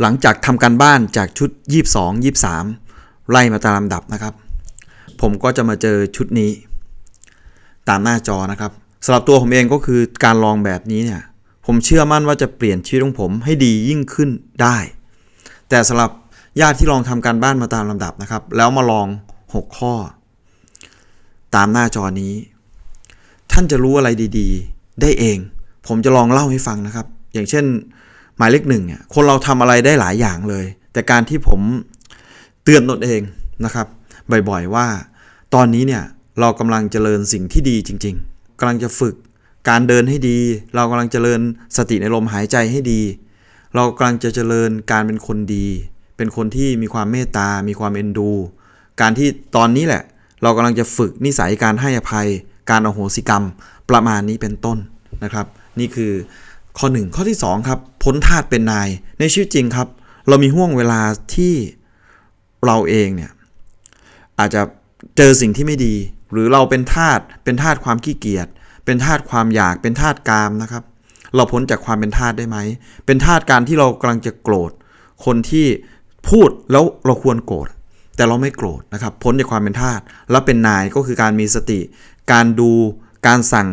หลังจากทำการบ้านจากชุด 22 23 ไล่มาตามลำดับนะครับ ผมก็จะมาเจอชุดนี้ ตามหน้าจอนะครับสำหรับตัวผมเองก็คือการลองแบบนี้เนี่ย ผมเชื่อมั่นว่าจะเปลี่ยนชีวิตของผมให้ดียิ่งขึ้นได้ แต่สำหรับญาติที่ลองทำการบ้านมาตามลำดับนะครับ แล้วมาลอง 6 ข้อ ตามหน้าจอนี้ ท่านจะรู้อะไรดี ๆ ได้เอง ผมจะลองเล่าให้ฟังนะครับ อย่างเช่น มายเลขหนึ่งเนี่ยคนเราทำอะไรได้หลายอย่างเลย แต่การที่ผมเตือนตนเองนะครับ บ่อยๆว่า ตอนนี้เนี่ยเรากำลังเจริญสิ่งที่ดีจริง ๆกำลังจะฝึกการเดินให้ดี เรากำลังเจริญสติในลมหายใจให้ดี เรากำลังจะเจริญการเป็นคนดี เป็นคนที่มีความเมตตา มีความเอ็นดู การที่ตอนนี้แหละ เรากำลังจะฝึกนิสัยการให้อภัย การอโหสิกรรม ประมาณนี้เป็นต้นนะครับ นี่คือ ข้อ 1 ข้อที่ 2 ครับ พ้นทาสเป็นนาย ในชีวิตจริงครับ เรามีห่วงเวลาที่เราเองเนี่ยอาจจะเจอสิ่งที่ไม่ดี หรือเราเป็นทาสเป็นทาสความขี้เกียจเป็นทาสความอยากเป็นทาสกามนะครับ เราพ้นจากความเป็นทาสได้ไหม เป็นทาสการที่เรากำลังจะโกรธ คนที่พูดแล้วเราควรโกรธ แต่เราไม่โกรธนะครับ พ้นจากความเป็นทาสแล้วเป็นนายก็คือการมีสติ การดูการสั่ง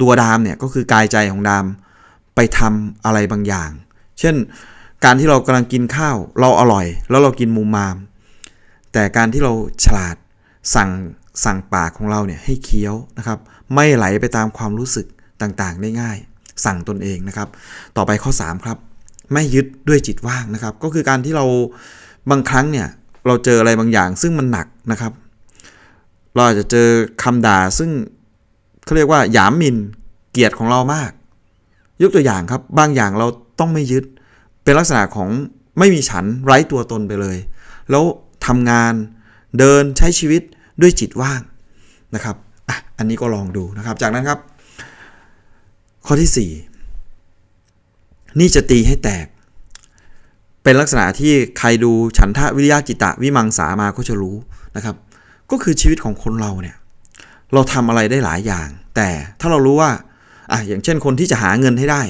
ตัวดามเนี่ยก็คือกายใจของดาม ไปทำอะไรบางอย่าง เช่น การที่เรากำลังกินข้าว เราอร่อย แล้วเรากินมุมาม แต่การที่เราฉลาดสั่งสั่งปากของเราเนี่ยให้เคี้ยวนะครับ ไม่ไหลไปตามความรู้สึกต่างๆ ได้ง่าย สั่งตนเองนะครับ ต่อไปข้อ 3 ครับ ไม่ยึดด้วยจิตว่างนะครับ ก็คือการที่เราบางครั้งเนี่ยเราเจออะไรบางอย่าง ซึ่งมันหนักนะครับ เราอาจจะเจอคำด่าซึ่งเขาเรียกว่าหยามมินเกียรติของเรามาก ยกตัวอย่างครับ บางอย่างเราต้องไม่ยึด เป็นลักษณะของไม่มีฉันไร้ตัวตนไปเลย แล้วทำงานเดินใช้ชีวิตด้วยจิตว่างนะครับอะอันนี้ก็ลองดูนะครับ จากนั้นครับ ข้อที่ 4 นี่จะตีให้แตก เป็นลักษณะที่ใครดูฉันทะวิริยะจิตะวิมังสามาก็จะรู้นะครับ ก็คือชีวิตของคนเราเนี่ย เราทำอะไรได้หลายอย่าง แต่ถ้าเรารู้ว่า อะอย่างเช่นคนที่จะหาเงินให้ได้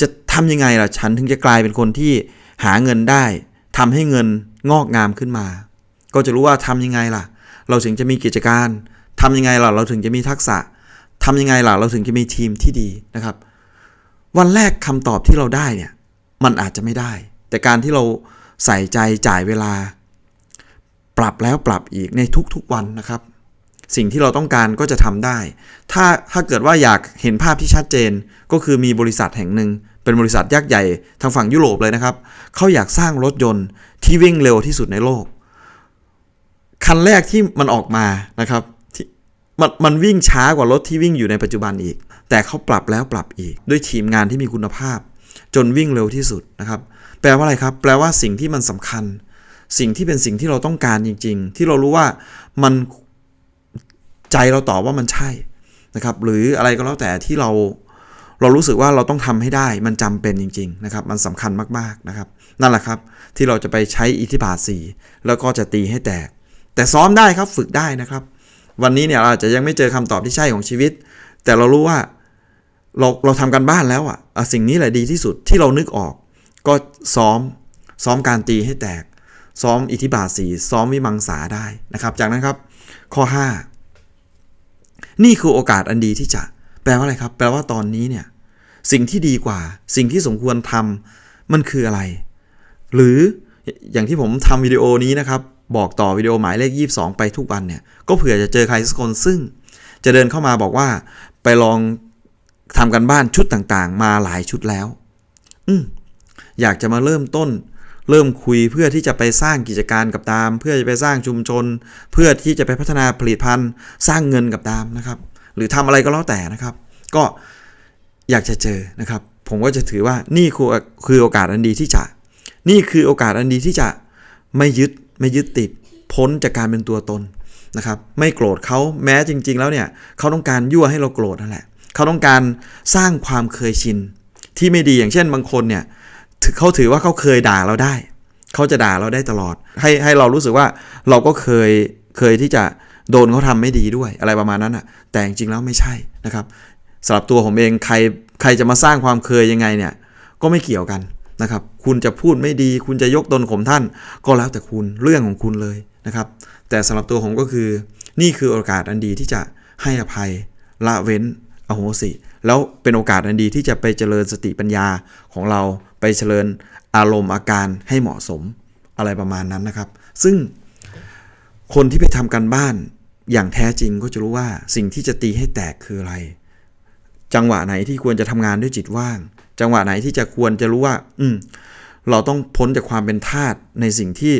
จะทำยังไงล่ะฉันถึงจะกลายเป็นคนที่หาเงินได้ทำให้เงินงอกงามขึ้นมา ก็จะรู้ว่าทำยังไงล่ะ เราถึงจะมีกิจการทำยังไงล่ะเราถึงจะมีทักษะทำยังไงล่ะเราถึงจะมีทีมที่ดีนะครับ วันแรกคำตอบที่เราได้เนี่ยมันอาจจะไม่ได้ แต่การที่เราใส่ใจจ่ายเวลา ปรับแล้วปรับอีกในทุกๆวันนะครับ สิ่งที่เราต้องการก็จะทำได้ ถ้าถ้าเกิดว่าอยากเห็นภาพที่ชัดเจน ก็คือมีบริษัทแห่งหนึ่ง เป็นบริษัทยักษ์ใหญ่ทางฝั่งยุโรปเลยนะครับ เขาอยากสร้างรถยนต์ที่วิ่งเร็วที่สุดในโลก คันแรกที่มันออกมานะครับที่มันมันวิ่งช้ากว่ารถที่วิ่งอยู่ในปัจจุบันอีก แต่เขาปรับแล้วปรับอีก ด้วยทีมงานที่มีคุณภาพ จนวิ่งเร็วที่สุดนะครับ แปลว่าอะไรครับ แปลว่าสิ่งที่มันสำคัญ สิ่งที่เป็นสิ่งที่เราต้องการจริง ๆ ที่เรารู้ว่ามัน ใจเราตอบว่ามันใช่นะครับ หรืออะไรก็แล้วแต่ที่เราเรารู้สึกว่าเราต้องทำให้ได้มันจำเป็นจริง ๆ นะครับ มันสำคัญมากๆนะครับ นั่นแหละครับที่เราจะไปใช้อิทธิบาทสีแล้วก็จะตีให้แตก แต่ซ้อมได้ครับฝึกได้นะครับ วันนี้เนี่ยเราอาจจะยังไม่เจอคำตอบที่ใช่ของชีวิต แต่เรารู้ว่าเราเราทำกันบ้านแล้วอะอะสิ่งนี้แหละดีที่สุดที่เรานึกออก ก็ซ้อมซ้อมการตีให้แตก ซ้อมอิทธิบาทสีซ้อมวิมังสาได้นะครับ จากนั้นครับข้อ 5 นี่คือโอกาสอันดีที่จะแปลว่าอะไรครับ แปลว่าตอนนี้เนี่ยสิ่งที่ดีกว่า สิ่งที่สมควรทำมันคืออะไร หรืออย่างที่ผมทำวิดีโอนี้นะครับ บอกต่อวิดีโอหมายเลข 22 ไปทุกวันเนี่ย ก็เผื่อจะเจอใครสักคนซึ่ง จะเดินเข้ามาบอกว่าไปลองทำกันบ้านชุดต่างๆ มาหลายชุดแล้ว อืมอยากจะมาเริ่มต้น เริ่มคุยเพื่อที่จะไปสร้างกิจการกับตาม เพื่อจะไปสร้างชุมชน เพื่อที่จะไปพัฒนาผลิตภัณฑ์ สร้างเงินกับตามนะครับ หรือทำอะไรก็แล้วแต่นะครับ ก็อยากจะเจอนะครับ ผมก็จะถือว่านี่คือคือโอกาสอันดีที่จะ นี่คือโอกาสอันดีที่จะไม่ยึดไม่ยึดติดพ้นจากการเป็นตัวตนนะครับไม่โกรธเขาแม้จริง ๆ แล้วเนี่ยเขาต้องการยั่วให้เราโกรธนั่นแหละเขาต้องการสร้างความเคยชินที่ไม่ดีอย่างเช่นบางคนเนี่ย เขาถือว่าเขาเคยด่าเราได้ เขาจะด่าเราได้ตลอด ให้ให้เรารู้สึกว่าเราก็เคยเคยที่จะโดนเขาทำไม่ดีด้วยอะไรประมาณนั้นอะ แต่จริงๆแล้วไม่ใช่นะครับสำหรับตัวผมเองใครใครจะมาสร้างความเคยยังไงเนี่ย ก็ไม่เกี่ยวกันนะครับ คุณจะพูดไม่ดี คุณจะยกตนข่มท่าน ก็แล้วแต่คุณเรื่องของคุณเลยนะครับ แต่สำหรับตัวผมก็คือ นี่คือโอกาสอันดีที่จะให้อภัยละเว้นอโหสิ แล้วเป็นโอกาสอันดีที่จะไปเจริญสติปัญญาของเรา ไปเจริญอารมณ์อาการให้เหมาะสมอะไรประมาณนั้นนะครับ ซึ่งคนที่ไปทำการบ้านอย่างแท้จริงก็จะรู้ว่าสิ่งที่จะตีให้แตกคืออะไร จังหวะไหนที่ควรจะทำงานด้วยจิตว่าง จังหวะไหนที่จะควรจะรู้ว่า อืมเราต้องพ้นจากความเป็นทาสในสิ่งที่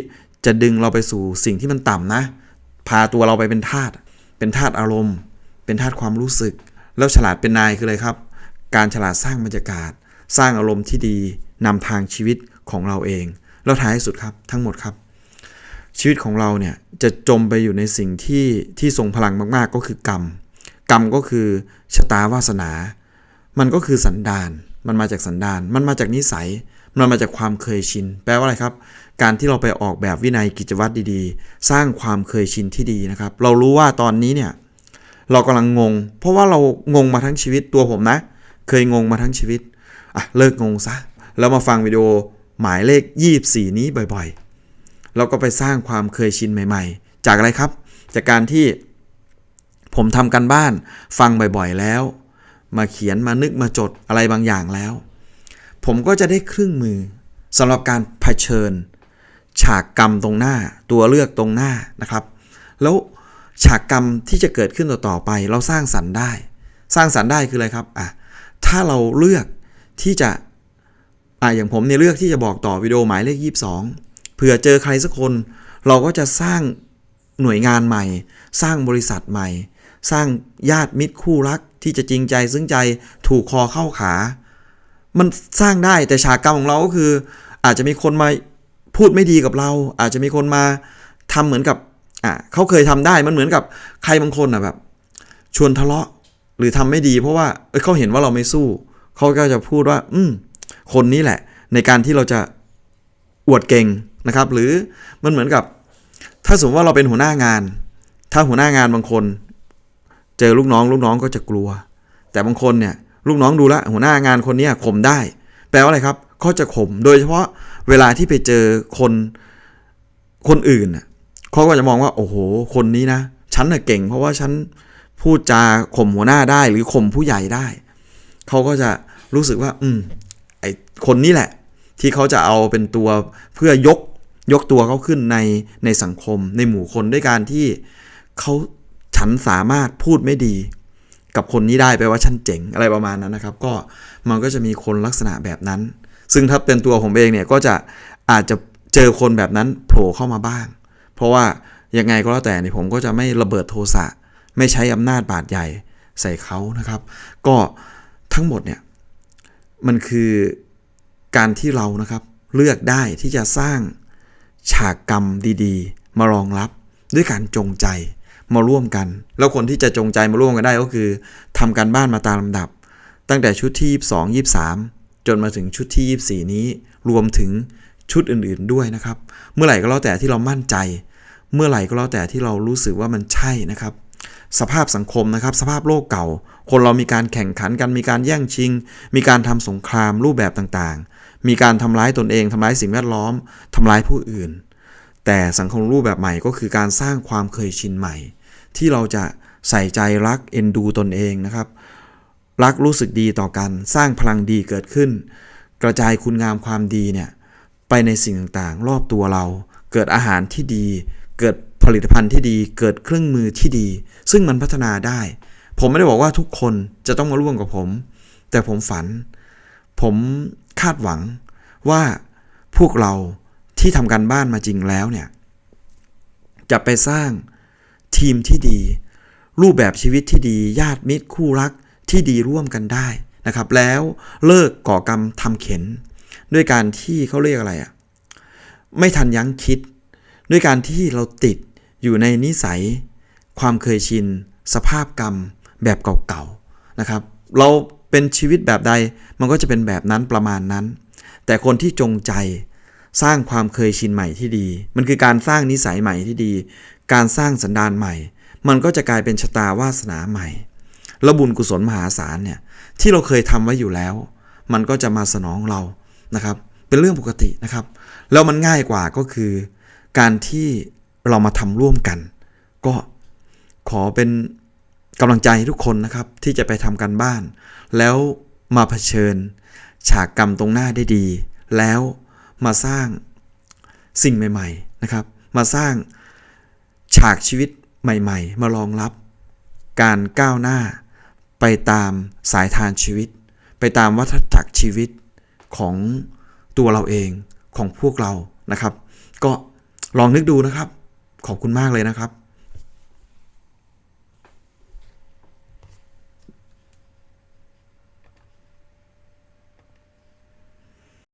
จะดึงเราไปสู่สิ่งที่มันต่ำนะ พาตัวเราไปเป็นทาสเป็นทาสอารมณ์ เป็นทาสความรู้สึก แล้วฉลาดเป็นนายคืออะไรครับ การฉลาดสร้างบรรยากาศ สร้างอารมณ์ที่ดี นำทางชีวิตของเราเอง แล้วท้ายสุดครับทั้งหมดครับ ชีวิตของเราเนี่ยจะจมไปอยู่ในสิ่งที่ที่ทรงพลังมากๆ ก็คือกรรม กรรมก็คือชะตาวาสนา มันก็คือสันดาน มันมาจากสันดาน มันมาจากนิสัย มันมาจากความเคยชิน แปลว่าอะไรครับ การที่เราไปออกแบบวินัยกิจวัตรดีๆ สร้างความเคยชินที่ดีนะครับ เรารู้ว่าตอนนี้เนี่ยเรากำลังงง เพราะว่าเรางงมาทั้งชีวิตตัวผมนะ เคยงงมาทั้งชีวิตอะเลิกงงซะ แล้วมาฟังวิดีโอหมายเลข 24 นี้บ่อยๆแล้วก็ไปสร้างความเคยชินใหม่ๆ จากอะไรครับ จากการที่ผมทำกันบ้านฟังบ่อยๆแล้ว มาเขียนมานึกมาจดอะไรบางอย่างแล้ว ผมก็จะได้เครื่องมือสำหรับการเผชิญ ฉากกรรมตรงหน้า ตัวเลือกตรงหน้านะครับ แล้วฉากกรรมที่จะเกิดขึ้นต่อๆไป เราสร้างสรรค์ได้ สร้างสรรค์ได้คืออะไรครับอะถ้าเราเลือกที่จะ อะอย่างผมเนี่ยเลือกที่จะบอกต่อวิดีโอหมายเลข 22 เผื่อเจอใครสักคน เราก็จะสร้างหน่วยงานใหม่ สร้างบริษัทใหม่ สร้างญาติมิตรคู่รักที่จะจริงใจซึ้งใจถูกคอเข้าขา มันสร้างได้แต่ฉากกรรมของเราก็คือ อาจจะมีคนมาพูดไม่ดีกับเรา อาจจะมีคนมาทำเหมือนกับอะเขาเคยทำได้มันเหมือนกับใครบางคนอะแบบ ชวนทะเลาะหรือทำไม่ดี เพราะว่าเเขาเห็นว่าเราไม่สู้ เขาก็จะพูดว่า อืม คนนี้แหละ ในการที่เราจะอวดเก่งนะครับ หรือมันเหมือนกับ ถ้าสมมติว่าเราเป็นหัวหน้างาน ถ้าหัวหน้างานบางคน เจอลูกน้อง ลูกน้องก็จะกลัว แต่บางคนเนี่ยลูกน้องดูแลวหัวหน้างานคนนี้ข่มได้ แปลว่าอะไรครับเขาจะข่มโดยเฉพาะเวลาที่ไปเจอคนคนอื่นเขาก็จะมองว่า โอ้โห คนนี้นะฉันน่ะเก่ง เพราะว่าฉันพูดจาข่มหัวหน้าได้ หรือข่มผู้ใหญ่ได้ เขาก็จะรู้สึกว่า อืม คนนี้แหละ ที่เขาจะเอาเป็นตัวเพื่อยกยกตัวเขาขึ้นในในสังคม ในหมู่คนด้วยการที่เขาฉันสามารถพูดไม่ดี กับคนนี้ได้แปลว่าฉันเจ๋งอะไรประมาณนั้นนะครับ ก็มันก็จะมีคนลักษณะแบบนั้น ซึ่งถ้าเป็นตัวผมเองเนี่ยก็จะอาจจะเจอคนแบบนั้นโผล่เข้ามาบ้าง เพราะว่ายังไงก็แล้วแต่เนี่ยผมก็จะไม่ระเบิดโทสะไม่ใช้อำนาจบาดใหญ่ใส่เขานะครับ ก็ทั้งหมดเนี่ยมันคือ การที่เรานะครับเลือกได้ที่จะสร้างฉากกรรมดีๆ มารองรับด้วยการจงใจมาร่วมกัน แล้วคนที่จะจงใจมาร่วมกันได้ก็คือทำการบ้านมาตามลำดับ ตั้งแต่ชุดที่ 22 23 จนมาถึงชุดที่ 24 นี้ รวมถึงชุดอื่นๆด้วยนะครับ เมื่อไหร่ก็แล้วแต่ที่เรามั่นใจ เมื่อไหร่ก็แล้วแต่ที่เรารู้สึกว่ามันใช่นะครับ สภาพสังคมนะครับ สภาพโลกเก่า คนเรามีการแข่งขันกันมีการแย่งชิง มีการทำสงครามรูปแบบต่างๆ มีการทำร้ายตนเองทำร้ายสิ่งแวดล้อมทำร้ายผู้อื่น แต่สังคมรูปแบบใหม่ก็คือการสร้างความเคยชินใหม่ ที่เราจะใส่ใจรักเอ็นดูตนเองนะครับ รักรู้สึกดีต่อกัน สร้างพลังดีเกิดขึ้น กระจายคุณงามความดีเนี่ยไปในสิ่งต่างๆ รอบตัวเรา เกิดอาหารที่ดี เกิดผลิตภัณฑ์ที่ดี เกิดเครื่องมือที่ดี ซึ่งมันพัฒนาได้ ผมไม่ได้บอกว่าทุกคนจะต้องมาร่วมกับผม แต่ผมฝัน ผม คาดหวังว่าพวกเราที่ทำการบ้านมาจริงแล้วเนี่ย จะไปสร้างทีมที่ดี รูปแบบชีวิตที่ดี ญาติมิตรคู่รักที่ดีร่วมกันได้นะครับ แล้วเลิกก่อกรรมทำเข็น ด้วยการที่เขาเรียกอะไรอะ่ะไม่ทันยั้งคิด ด้วยการที่เราติดอยู่ในนิสัย ความเคยชิน สภาพกรรมแบบเก่าๆนะครับ เรา เป็นชีวิตแบบใดมันก็จะเป็นแบบนั้นประมาณนั้น แต่คนที่จงใจสร้างความเคยชินใหม่ที่ดี มันคือการสร้างนิสัยใหม่ที่ดี การสร้างสันดานใหม่ มันก็จะกลายเป็นชะตาวาสนาใหม่และบุญกุศลมหาศาลเนี่ยที่เราเคยทำไว้อยู่แล้ว มันก็จะมาสนองเรานะครับ เป็นเรื่องปกตินะครับ แล้วมันง่ายกว่าก็คือ การที่เรามาทำร่วมกัน ก็ขอเป็น กำลังใจให้ทุกคนนะครับที่จะไปทำกันบ้าน แล้วมาเผชิญ ฉากกรรมตรงหน้าได้ดี แล้วมาสร้างสิ่งใหม่ ๆนะครับ มาสร้างฉากชีวิตใหม่ ๆ มารองรับ การก้าวหน้าไปตามสายทานชีวิต ไปตามวัฏจักรชีวิตของตัวเราเองของพวกเรานะครับ ก็ลองนึกดูนะครับ ขอบคุณมากเลยนะครับ